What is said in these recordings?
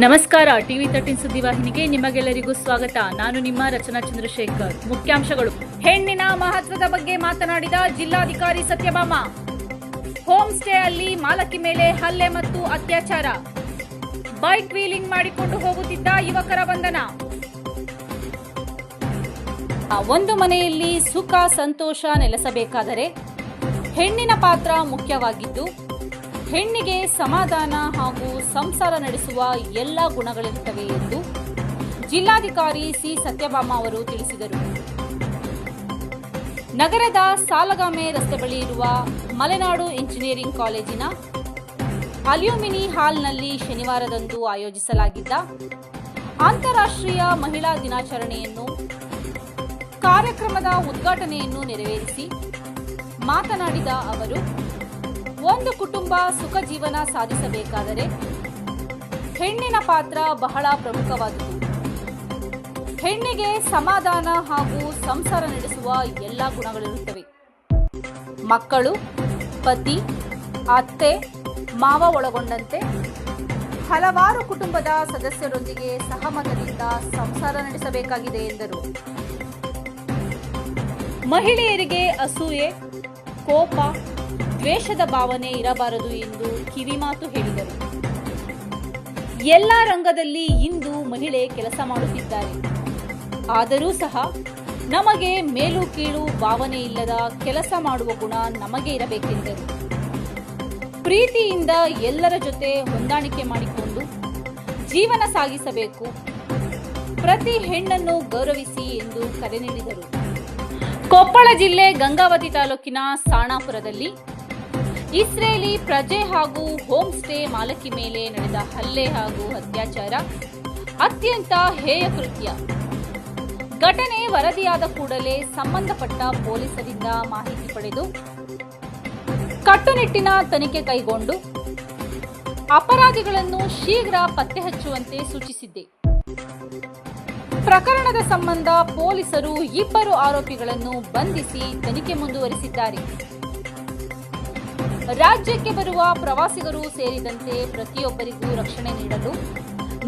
ನಮಸ್ಕಾರ, TV thirteen ಸುದ್ದಿವಾಹಿನಿಗೆ ನಿಮಗೆಲ್ಲರಿಗೂ ಸ್ವಾಗತ. ನಾನು ನಿಮ್ಮ ರಚನಾ ಚಂದ್ರಶೇಖರ್. ಮುಖ್ಯಾಂಶಗಳು. ಹೆಣ್ಣಿನ ಮಹತ್ವದ ಬಗ್ಗೆ ಮಾತನಾಡಿದ ಜಿಲ್ಲಾಧಿಕಾರಿ ಸತ್ಯಭಾಮ. ಹೋಮ್ ಸ್ಟೇ ಅಲ್ಲಿ ಮಾಲಕಿ ಮೇಲೆ ಹಲ್ಲೆ ಮತ್ತು ಅತ್ಯಾಚಾರ. ಬೈಕ್ ವೀಲಿಂಗ್ ಮಾಡಿಕೊಂಡು ಹೋಗುತ್ತಿದ್ದ ಯುವಕರ ಬಂಧನ. ಒಂದು ಮನೆಯಲ್ಲಿ ಸುಖ, ಸಂತೋಷ ನೆಲೆಸಬೇಕಾದರೆ ಹೆಣ್ಣಿನ ಪಾತ್ರ ಮುಖ್ಯವಾಗಿದ್ದು ಹೆಣ್ಣಿಗೆ ಸಮಾಧಾನ ಹಾಗೂ ಸಂಸಾರ ನಡೆಸುವ ಎಲ್ಲ ಗುಣಗಳಿರುತ್ತವೆ ಎಂದು ಜಿಲ್ಲಾಧಿಕಾರಿ ಸಿ. ಸತ್ಯಭಾಮ ಅವರು ತಿಳಿಸಿದರು. ನಗರದ ಸಾಲಗಾಮೆ ರಸ್ತೆ ಬಳಿ ಇರುವ ಮಲೆನಾಡು ಇಂಜಿನಿಯರಿಂಗ್ ಕಾಲೇಜಿನ ಅಲ್ಯೂಮಿನಿ ಹಾಲ್ನಲ್ಲಿ ಶನಿವಾರದಂದು ಆಯೋಜಿಸಲಾಗಿದ್ದ ಅಂತಾರಾಷ್ಟ್ರೀಯ ಮಹಿಳಾ ದಿನಾಚರಣೆಯನ್ನು ಕಾರ್ಯಕ್ರಮದ ಉದ್ಘಾಟನೆಯನ್ನು ನೆರವೇರಿಸಿ ಮಾತನಾಡಿದ ಅವರು ಒಂದು ಕುಟುಂಬ ಸುಖ ಜೀವನ ಸಾಧಿಸಬೇಕಾದರೆ ಹೆಣ್ಣಿನ ಪಾತ್ರ ಬಹಳ ಪ್ರಮುಖವಾದುದು. ಹೆಣ್ಣಿಗೆ ಸಮಾಧಾನ ಹಾಗೂ ಸಂಸಾರ ನಡೆಸುವ ಎಲ್ಲ ಗುಣಗಳಿರುತ್ತವೆ. ಮಕ್ಕಳು, ಪತಿ, ಅತ್ತೆ, ಮಾವ ಒಳಗೊಂಡಂತೆ ಹಲವಾರು ಕುಟುಂಬದ ಸದಸ್ಯರೊಂದಿಗೆ ಸಹಮತದಿಂದ ಸಂಸಾರ ನಡೆಸಬೇಕಾಗಿದೆ ಎಂದರು. ಮಹಿಳೆಯರಿಗೆ ಅಸೂಯೆ, ಕೋಪ ದ್ವೇಷದ ಭಾವನೆ ಇರಬಾರದು ಎಂದು ಕಿವಿಮಾತು ಹೇಳಿದರು. ಎಲ್ಲ ರಂಗದಲ್ಲಿ ಇಂದು ಮಹಿಳೆ ಕೆಲಸ ಮಾಡುತ್ತಿದ್ದಾರೆ. ಆದರೂ ಸಹ ನಮಗೆ ಮೇಲು ಕೀಳು ಭಾವನೆ ಇಲ್ಲದ ಕೆಲಸ ಮಾಡುವ ಗುಣ ನಮಗೆ ಇರಬೇಕೆಂದರು. ಪ್ರೀತಿಯಿಂದ ಎಲ್ಲರ ಜೊತೆ ಹೊಂದಾಣಿಕೆ ಮಾಡಿಕೊಂಡು ಜೀವನ ಸಾಗಿಸಬೇಕು. ಪ್ರತಿ ಹೆಣ್ಣನ್ನು ಗೌರವಿಸಿ ಎಂದು ಕರೆ ನೀಡಿದರು. ಕೊಪ್ಪಳ ಜಿಲ್ಲೆ ಗಂಗಾವತಿ ತಾಲೂಕಿನ ಸಾಣಾಪುರದಲ್ಲಿ ಇಸ್ರೇಲಿ ಪ್ರಜೆ ಹಾಗೂ ಹೋಮ್ ಸ್ಟೇ ಮಾಲಕಿ ಮೇಲೆ ನಡೆದ ಹಲ್ಲೆ ಹಾಗೂ ಅತ್ಯಾಚಾರ. ಅತ್ಯಂತ ಹೇಯ ಕೃತ್ಯ. ಘಟನೆ ವರದಿಯಾದ ಕೂಡಲೇ ಸಂಬಂಧಪಟ್ಟ ಪೊಲೀಸರಿಂದ ಮಾಹಿತಿ ಪಡೆದು, ಕಟ್ಟುನಿಟ್ಟಿನ ತನಿಖೆ ಕೈಗೊಂಡು, ಅಪರಾಧಿಗಳನ್ನು ಶೀಘ್ರ ಪತ್ತೆ ಹಚ್ಚುವಂತೆ ಸೂಚಿಸಿದ್ದೆ. ಪ್ರಕರಣದ ಸಂಬಂಧ ಪೊಲೀಸರು ಇಬ್ಬರು ಆರೋಪಿಗಳನ್ನು ಬಂಧಿಸಿ ತನಿಖೆ ಮುಂದುವರಿಸಿದ್ದಾರೆ. ರಾಜ್ಯಕ್ಕೆ ಬರುವ ಪ್ರವಾಸಿಗರು ಸೇರಿದಂತೆ ಪ್ರತಿಯೊಬ್ಬರಿಗೂ ರಕ್ಷಣೆ ನೀಡಲು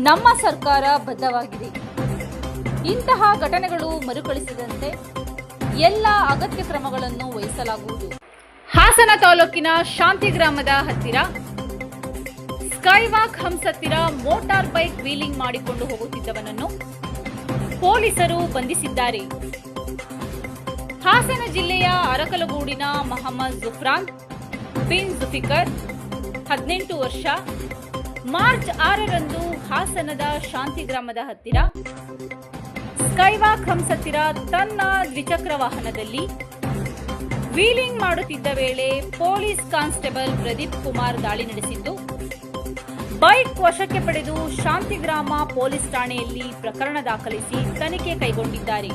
ನಮ್ಮ ಸರ್ಕಾರ ಬದ್ಧವಾಗಿದೆ. ಇಂತಹ ಘಟನೆಗಳು ಮರುಕಳಿಸದಂತೆ ಎಲ್ಲ ಅಗತ್ಯ ಕ್ರಮಗಳನ್ನು ವಹಿಸಲಾಗುವುದು. ಹಾಸನ ತಾಲೂಕಿನ ಶಾಂತಿ ಗ್ರಾಮದ ಹತ್ತಿರ ಸ್ಕೈವಾಕ್ ಹಂಸ್ ಹತ್ತಿರ ಮೋಟಾರ್ ಬೈಕ್ ವೀಲಿಂಗ್ ಮಾಡಿಕೊಂಡು ಹೋಗುತ್ತಿದ್ದವನನ್ನು ಪೊಲೀಸರು ಬಂಧಿಸಿದ್ದಾರೆ. ಹಾಸನ ಜಿಲ್ಲೆಯ ಅರಕಲಗೂಡಿನ ಮಹಮ್ಮದ್ ಜುಫ್ರಾನ್ ಬಿನ್ ಜುಫಿಕರ್ ಹದಿನೆಂಟು ವರ್ಷ, ಮಾರ್ಚ್ ಆರರಂದು ಹಾಸನದ ಶಾಂತಿ ಗ್ರಾಮದ ಹತ್ತಿರ, ಸ್ಕೈವಾಕ್ ಹಂಸ್ ಹತ್ತಿರ ತನ್ನ ದ್ವಿಚಕ್ರ ವಾಹನದಲ್ಲಿ ವೀಲಿಂಗ್ ಮಾಡುತ್ತಿದ್ದ ವೇಳೆ ಪೊಲೀಸ್ ಕಾನ್ಸ್ಟೇಬಲ್ ಪ್ರದೀಪ್ ಕುಮಾರ್ ದಾಳಿ ನಡೆಸಿದ್ದು, ಬೈಕ್ ವಶಕ್ಕೆ ಪಡೆದು ಶಾಂತಿಗ್ರಾಮ ಪೊಲೀಸ್ ಠಾಣೆಯಲ್ಲಿ ಪ್ರಕರಣ ದಾಖಲಿಸಿ ತನಿಖೆ ಕೈಗೊಂಡಿದ್ದಾರೆ.